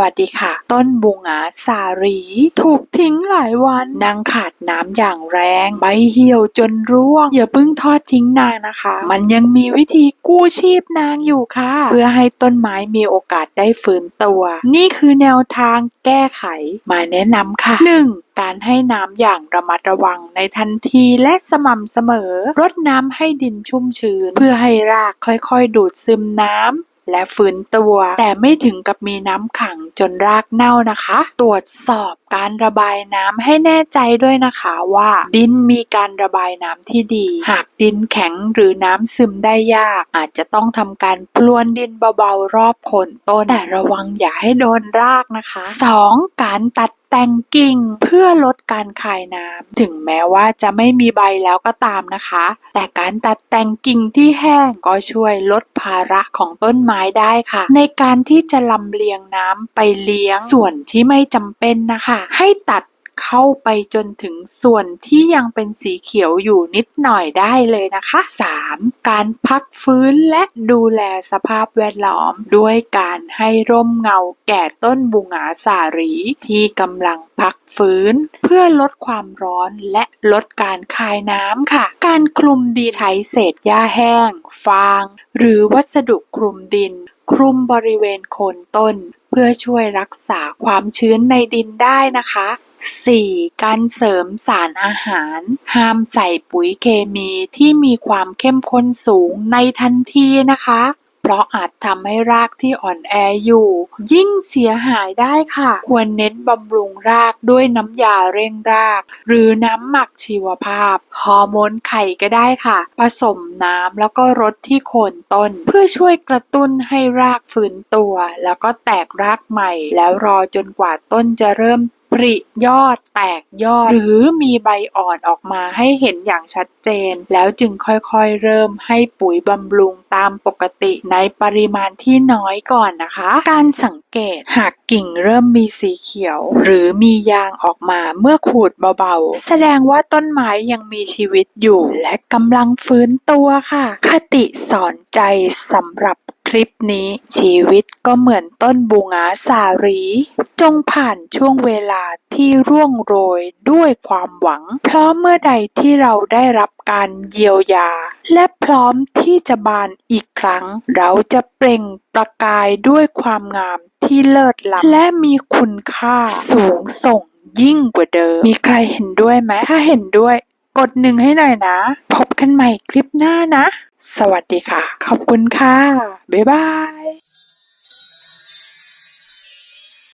วัสดีค่ะ ต้นบุงอาสารี ถูกทิ้งหลายวันนางขาดน้ำอย่างแรง ใบเหี่ยวจนร่วง อย่าเพิ่งทอดทิ้งนางนะคะ มันยังมีวิธีกู้ชีพนางอยู่ค่ะ เพื่อให้ต้นไม้มีโอกาสได้ฟื้นตัว นี่คือแนวทางแก้ไขมาแนะนำค่ะ 1. การให้น้ำอย่างระมัดระวังในทันทีและสม่ำเสมอ รดน้ำให้ดินชุ่มชื้น เพื่อให้รากค่อยๆ ดูดซึมน้ำ และฟื้นตัว แต่ไม่ถึงกับมีน้ำขังจนรากเน่านะคะ ตรวจสอบการระบายน้ำให้แน่ใจด้วยนะคะว่า ดินมีการระบายน้ำที่ดี หากดินแข็งหรือน้ำซึมได้ยาก อาจจะต้องทำการพรวนดินเบาๆรอบโคนต้น แต่ระวังอย่าให้โดนรากนะคะ 2. การตัด แต่งกิ่งเพื่อลดการคายน้ำถึงแม้ว่าจะไม่มีใบแล้วก็ตามนะคะ แต่การตัดแต่งกิ่งที่แห้งก็ช่วยลดภาระของต้นไม้ได้ค่ะ ในการที่จะลำเลียงน้ำไปเลี้ยงส่วนที่ไม่จำเป็นนะคะ ให้ตัด เข้าไปจนถึงส่วนที่ยังเป็นสีเขียวอยู่นิดหน่อยได้เลยนะคะ 3. การพักฟื้นและดูแลสภาพแวดล้อม ด้วยการให้ร่มเงาแก่ต้นบุงาสารี ที่กำลังพักฟื้น เพื่อลดความร้อนและลดการคายน้ำค่ะ การคลุมดินใช้เศษหญ้าแห้ง ฟาง หรือวัสดุคลุมดินคลุมบริเวณโคนต้นเพื่อช่วยรักษาความชื้นในดินได้นะคะ 4. การเสริมสารอาหาร ห้ามใส่ปุ๋ยเคมีที่มีความเข้มข้นสูงในทันทีนะคะ เพราะอาจทำให้รากที่อ่อนแออยู่ ยิ่งเสียหายได้ค่ะ ควรเน้นบำรุงรากด้วยน้ำยาเร่งราก หรือน้ำหมักชีวภาพฮอร์โมนไข่ก็ได้ค่ะ ผสมน้ำแล้วก็รดที่โคนต้น เพื่อช่วยกระตุ้นให้รากฟื้นตัว แล้วก็แตกรากใหม่ แล้วรอจนกว่าต้นจะเริ่ม ปริยอดแตกยอด หรือมีใบอ่อนออกมาให้เห็นอย่างชัดเจน แล้วจึงค่อยๆเริ่มให้ปุ๋ยบำรุงตามปกติในปริมาณที่น้อยก่อนนะคะ การสังเกตหากกิ่งเริ่มมีสีเขียว หรือมียางออกมาเมื่อขูดเบาๆ แสดงว่าต้นไม้ยังมีชีวิตอยู่ และกำลังฟื้นตัวค่ะ คติสอนใจสำหรับ คลิปนี้ชีวิตก็เหมือนต้นบูงาสารี จงผ่านช่วงเวลาที่ร่วงโรยด้วยความหวัง เพราะเมื่อใดที่เราได้รับการเยียวยา และพร้อมที่จะบานอีกครั้ง เราจะเปล่งประกายด้วยความงามที่เลิศล้ำและมีคุณค่าสูงส่งยิ่งกว่าเดิม มีใครเห็นด้วยไหมถ้าเห็นด้วย กดหนึ่งให้หน่อยนะ พบกันใหม่คลิปหน้านะ สวัสดีค่ะ ขอบคุณค่ะ บ๊ายบาย